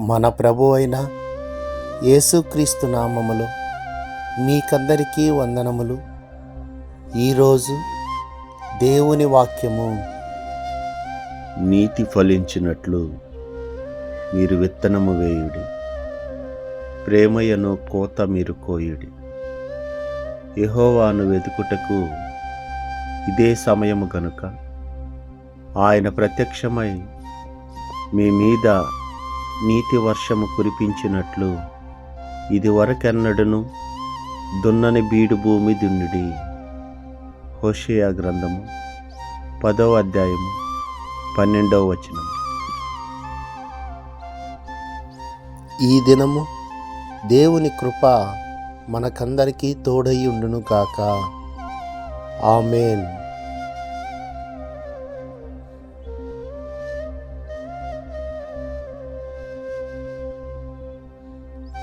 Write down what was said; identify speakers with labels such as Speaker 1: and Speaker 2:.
Speaker 1: మన ప్రభు అయిన యేసుక్రీస్తు నామములో మీకందరికీ వందనములు. ఈరోజు దేవుని వాక్యము.
Speaker 2: నీతి ఫలించినట్లు మీరు విత్తనము వేయుడి ప్రేమయను కోత మీరు కోయుడి. యహోవాను వెతుకుటకు ఇదే సమయము గనుక ఆయన ప్రత్యక్షమై మీ మీద నీతి వర్షము కురిపించినట్లు ఇదివరకెన్నడను దున్నని బీడు భూమి దున్నుడి. హోషయా గ్రంథము పదవ అధ్యాయము పన్నెండవ వచనం
Speaker 1: ఈ దినము దేవుని కృప మనకందరికీ తోడై ఉండును గాక. ఆమెన్.